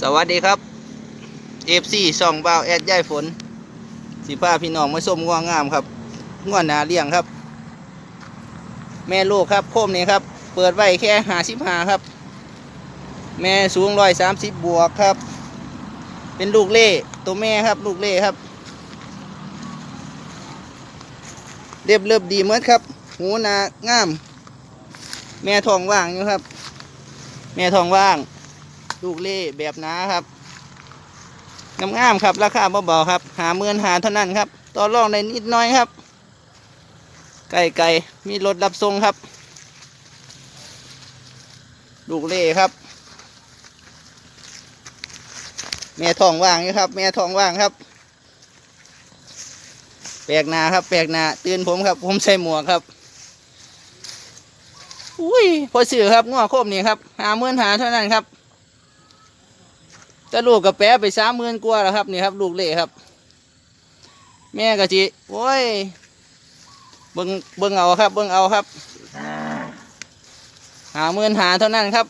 สวัสดีครับเอฟซีส่องเบาวแอดย่ายฝน สีผ้าพี่น้องมาส้มง่วงงามครับง่วงนาเลี้ยงครับ แม่ลูกครับโคมนี้ครับ เปิดไว้แค่หาสิบหาครับ แม่สูงร้อยสามสิบบวกครับ เป็นลูกเล่ตัวแม่ครับ ลูกเล่ครับ เรียบเรียบดีเหมือนครับ หูหนางาม แม่ทองว่างอยู่ครับ แม่ทองว่าง ลูกเล่แบบหนาครับงามๆครับ ราคาเบาๆครับ หาเมือนหาเท่านั้นครับ ต่อรองได้นิดน้อยครับ ไก่ไก่มีรถรับส่งครับ ลูกเล่ครับ แม่ทองว่างอยู่ครับ แม่ทองว่างครับ แปลกหนาครับ แปลกหนาตื่นผมครับ ผมใส่หมวกครับอุ้ยพอสื่อครับง้อโคบนี่ครับหาเมื่อนหาเท่านั้นครับ แต่ลูกกับแปะไปสามหมื่นกว่าแล้วครับนี่ครับ ลูกเล่ครับ แม่กะจิโอ้ยเบิ่งเบิ่งเอาครับ เบิ่งเอาครับหาเมือนหาเท่านั้นครับ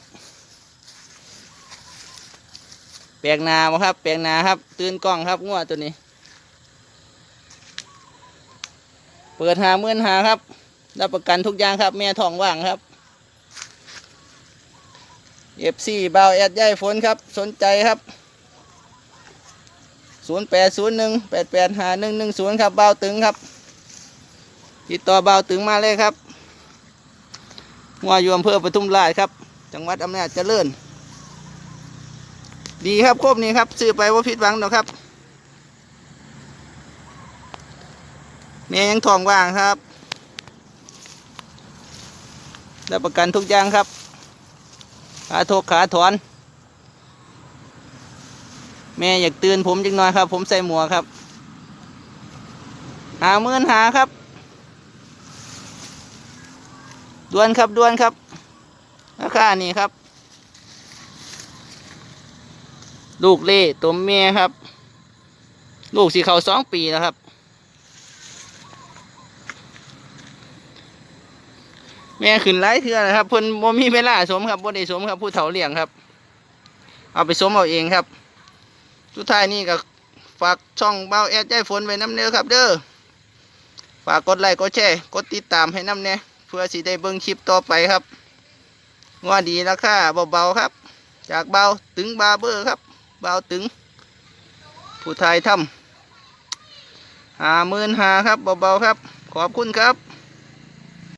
แปลงนาครับ แปลงนาครับ ตื่นกล้องครับง้อตัวนี้ เปิดหาเมื่นหาครับรับประกันทุกอย่างครับ แม่ทองว่างครับเอฟซีเบาวแอดย่ายฝนครับ สนใจครับ ศูนย์แปดศูนย์หนึ่งแปดแปดหาหนึ่งหนึ่งศูนย์ครับเบาตึงครับ ติดต่อเบาตึงมาเลยครับงัวยู่อำเภอปทุมราชครับ จังหวัดอำนาจเจริญ ดีครับครบนี้ครับซื้อไปว่าผิดหวังหรอครับแม่ยังทองว่างครับรับประกันทุกอย่างครับ ขาทกขาถอน แม่อยากเตือนผมจังหน่อยครับ ผมใส่หมวกครับหาเมื่นหาครับดวนครับดวนครับราคานี่ครับ ลูกเล่ตัวแม่ครับ ลูกสีเขาสองปีแล้วครับ แม่ขึ้นไล่เทือนะครับเพิ่นบ่มีเวลาสมครับบ่ได้สมครับ ผู้เฒ่าเลี้ยงครับ เอาไปสมเอาเองครับ สุดท้ายนี่ก็ฝากช่องเบ้าแอดใจฝนไว้น้ำเนื้อครับ เด้อฝากกดไลค์กดแชร์กดติดตามให้น้ำเนี้ยเพื่อสิได้เบิ่งคลิปต่อไปครับว่าดีราคาเบาๆครับ จากเบาถึงบาเบอร์ครับ เบาถึง ผู้ไทยทำหาหมื่นหาครับเบาๆครับ ขอบคุณครับ